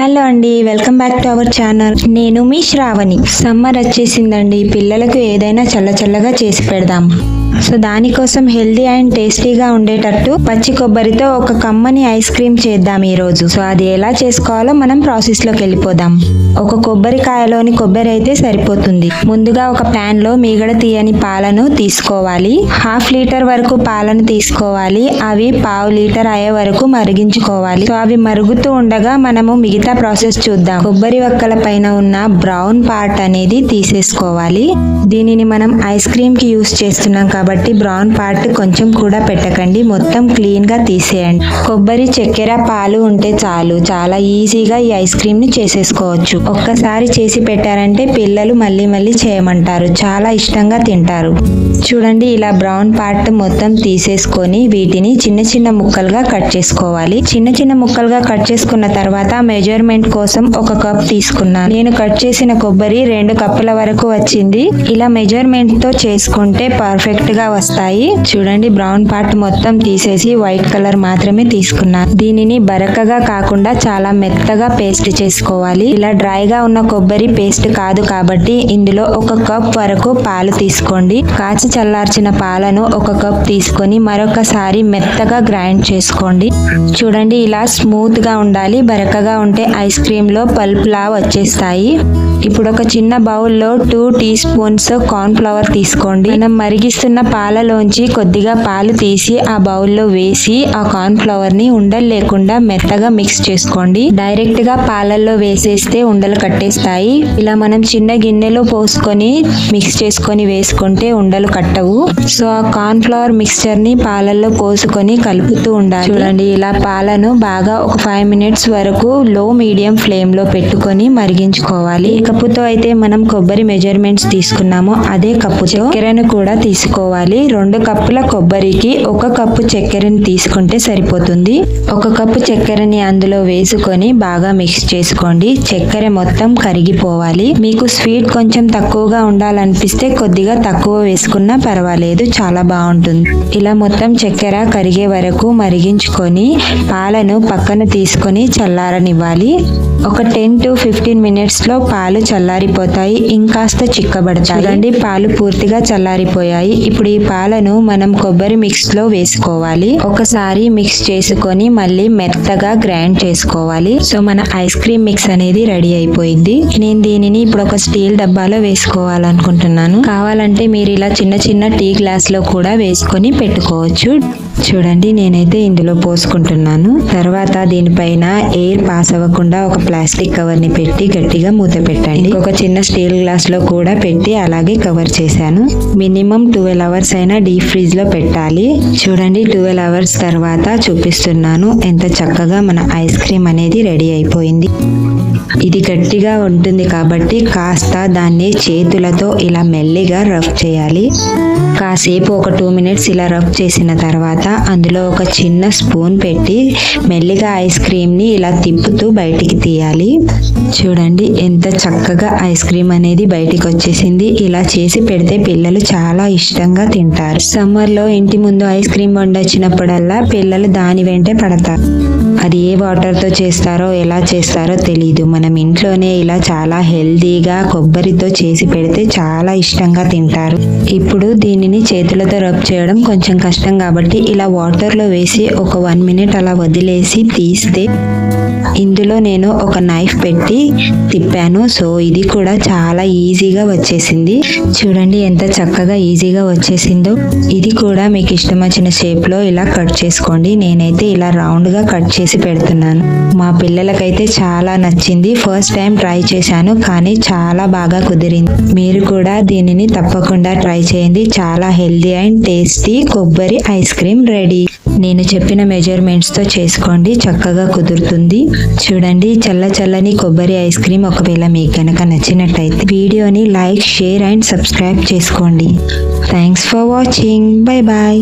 Hello అండి welcome back to our channel. నేను మీ శ్రావణి. సమ్మర్ వచ్చేసిందండి. పిల్లలకు ఏదైనా చల్ల చల్లగా చేసి పెడదాం. సో దానికోసం హెల్దీ అండ్ టేస్టీగా ఉండేటట్టు పచ్చి కొబ్బరితో ఒక కమ్మని ఐస్ క్రీమ్ చేద్దాం ఈరోజు. సో అది ఎలా చేసుకోవాలో మనం ప్రాసెస్లోకి వెళ్ళిపోదాం. ఒక కొబ్బరికాయలోని కొబ్బరి అయితే సరిపోతుంది. ముందుగా ఒక ప్యాన్లో మీగడ తీయని పాలను తీసుకోవాలి. హాఫ్ లీటర్ వరకు పాలను తీసుకోవాలి. అవి పావు లీటర్ అయ్యే వరకు మరిగించుకోవాలి. సో అవి మరుగుతూ ఉండగా మనము మిగతా ప్రాసెస్ చూద్దాం. కొబ్బరి వక్కల పైన ఉన్న బ్రౌన్ పార్ట్ అనేది తీసేసుకోవాలి. దీనిని మనం ఐస్ క్రీమ్కి యూస్ చేస్తున్నాం కాబట్టి బ్రౌన్ పార్ట్ కొంచెం కూడా పెట్టకండి. మొత్తం క్లీన్గా తీసేయండి. కొబ్బరి చక్కెర పాలు ఉంటే చాలు. చాలా ఈజీగా ఈ ఐస్ క్రీమ్ని చేసేసుకోవచ్చు. ఒక్కసారి చేసి పెట్టారంటే పిల్లలు మళ్ళీ మళ్ళీ చేయమంటారు. చాలా ఇష్టంగా తింటారు. చూడండి ఇలా బ్రౌన్ పార్ట్ మొత్తం తీసేసుకొని వీటిని చిన్న చిన్న ముక్కలుగా కట్ చేసుకోవాలి. చిన్న చిన్న ముక్కలుగా కట్ చేసుకున్న తర్వాత మెజర్మెంట్ కోసం ఒక కప్ తీసుకున్నాను. నేను కట్ చేసిన కొబ్బరి రెండు కప్పుల వరకు వచ్చింది. ఇలా మెజర్మెంట్తో చేసుకుంటే పర్ఫెక్ట్ గా వస్తాయి. చూడండి బ్రౌన్ పార్ట్ మొత్తం తీసేసి వైట్ కలర్ మాత్రమే తీసుకున్నాను దీనిని బరకగా కాకుండా చాలా మెత్తగా పేస్ట్ చేసుకోవాలి. ఇలా డ్రైగా ఉన్న కొబ్బరి పేస్ట్ కాదు కాబట్టి ఇందులో ఒక కప్ వరకు పాలు తీసుకోండి. కాచి చల్లార్చిన పాలను ఒక కప్ తీసుకొని మరొకసారి మెత్తగా గ్రైండ్ చేసుకోండి. చూడండి ఇలా స్మూత్గా ఉండాలి. బరకగా ఉంటే ఐస్ క్రీమ్లో పల్ప్ లా వచ్చేస్తాయి. ఇప్పుడు ఒక చిన్న బౌల్లో two teaspoons corn flour తీసుకోండి. మనం మరిగిస్తున్న పాలలోంచి కొద్దిగా పాలు తీసి ఆ బౌల్లో వేసి ఆ కార్న్ ఫ్లవర్ని ఉండలు లేకుండా మెత్తగా మిక్స్ చేసుకోండి. డైరెక్ట్గా పాలల్లో వేసేస్తే ఉండలు కట్టేస్తాయి. ఇలా మనం చిన్న గిన్నెలో పోసుకొని మిక్స్ చేసుకొని వేసుకుంటే ఉండలు కట్టవు. సో ఆ కార్న్ ఫ్లవర్ మిక్స్చర్ని పాలల్లో పోసుకొని కలుపుతూ ఉండాలి. చూడండి ఇలా పాలను బాగా ఒక ఫైవ్ మినిట్స్ వరకు లో మీడియం ఫ్లేమ్లో పెట్టుకొని మరిగించుకోవాలి. కప్పుతో అయితే మనం కొబ్బరి మెజర్మెంట్స్ తీసుకున్నామో. అదే కప్పు చక్కెరను కూడా తీసుకోవాలి. రెండు కప్పుల కొబ్బరికి ఒక కప్పు చక్కెరని తీసుకుంటే సరిపోతుంది. ఒక కప్పు చక్కెరని అందులో వేసుకొని బాగా మిక్స్ చేసుకోండి. చక్కెర మొత్తం కరిగిపోవాలి. మీకు స్వీట్ కొంచెం తక్కువగా ఉండాలనిపిస్తే కొద్దిగా తక్కువ వేసుకున్నా పర్వాలేదు. చాలా బాగుంటుంది. ఇలా మొత్తం చక్కెర కరిగే వరకు మరిగించుకొని పాలను పక్కన తీసుకొని చల్లారనివ్వాలి. ఒక టెన్ టు ఫిఫ్టీన్ మినిట్స్లో పాలు చల్లారిపోతాయి ఇంకాస్త చిక్కబడతాయి. చూడండి పాలు పూర్తిగా చల్లారిపోయాయి. ఇప్పుడు ఈ పాలను మనం కొబ్బరి మిక్స్లో వేసుకోవాలి. ఒకసారి మిక్స్ చేసుకొని మళ్ళీ మెత్తగా గ్రైండ్ చేసుకోవాలి. సో మన ఐస్ క్రీమ్ మిక్స్ అనేది రెడీ అయిపోయింది. నేను దీనిని ఇప్పుడు ఒక స్టీల్ డబ్బాలో వేసుకోవాలనుకుంటున్నాను. కావాలంటే మీరు ఇలా చిన్న చిన్న టీ గ్లాస్లో కూడా వేసుకొని పెట్టుకోవచ్చు. చూడండి నేనైతే ఇందులో పోసుకుంటున్నాను. తర్వాత దీనిపైన ఎయిర్ పాస్ అవ్వకుండా ఒక ప్లాస్టిక్ కవర్ని పెట్టి గట్టిగా మూత పెట్టండి. ఒక చిన్న స్టీల్ గ్లాస్లో కూడా పెట్టి అలాగే కవర్ చేశాను. మినిమం ట్వెల్వ్ అవర్స్ అయినా డీప్ ఫ్రిడ్జ్లో పెట్టాలి. చూడండి ట్వెల్వ్ అవర్స్ తర్వాత చూపిస్తున్నాను ఎంత చక్కగా మన ఐస్ క్రీమ్ అనేది రెడీ అయిపోయింది. ఇది గట్టిగా ఉంటుంది కాబట్టి కాస్త దాన్ని చేతులతో ఇలా మెల్లిగా రఫ్ చేయాలి. కాసేపు ఒక టూ మినిట్స్ ఇలా రఫ్ చేసిన తర్వాత అందులో ఒక చిన్న స్పూన్ పెట్టి మెల్లిగా ఐస్ క్రీమ్ని ఇలా తిప్పుతూ బయటికి తీయాలి. చూడండి ఎంత చక్కగా ఐస్ క్రీమ్ అనేది బయటికి వచ్చేసింది. ఇలా చేసి పెడితే పిల్లలు చాలా ఇష్టంగా తింటారు. సమ్మర్లో ఇంటి ముందు ఐస్ క్రీమ్ వండొచ్చినప్పుడల్లా పిల్లలు దాని వెంటే పడతారు. అది ఏ వాటర్తో చేస్తారో ఎలా చేస్తారో తెలియదు మనం ఇంట్లోనే ఇలా చాలా హెల్దీగా కొబ్బరితో చేసి పెడితే చాలా ఇష్టంగా తింటారు. ఇప్పుడు దీనిని చేతులతో రబ్ చేయడం కొంచెం కష్టం కాబట్టి ఇలా వాటర్లో వేసి ఒక వన్ మినిట్ అలా వదిలేసి తీస్తే ఇందులో నేను ఒక నైఫ్ పెట్టి తిప్పాను. సో ఇది కూడా చాలా ఈజీగా వచ్చేసింది. చూడండి ఎంత చక్కగా ఈజీగా వచ్చేసిందో. ఇది కూడా మీకు ఇష్టం వచ్చిన షేప్లో ఇలా కట్ చేసుకోండి. నేనైతే ఇలా రౌండ్గా కట్ చేసి పెడుతున్నాను. మా పిల్లలకైతే చాలా నచ్చింది. ఫస్ట్ టైం ట్రై చేశాను కానీ చాలా బాగా కుదిరింది. మీరు కూడా దీనిని తప్పకుండా ట్రై చేయండి. చాలా హెల్దీ అండ్ టేస్టీ కొబ్బరి ఐస్ క్రీమ్ రెడీ నేను చెప్పిన మెజర్మెంట్స్తో చేసుకోండి. చక్కగా కుదురుతుంది. చూడండి చల్ల చల్లని కొబ్బరి ఐస్ క్రీమ్ ఒకవేళ మీకు కనుక నచ్చినట్టయితే వీడియోని లైక్ షేర్ అండ్ సబ్స్క్రైబ్ చేసుకోండి. Thanks for watching bye bye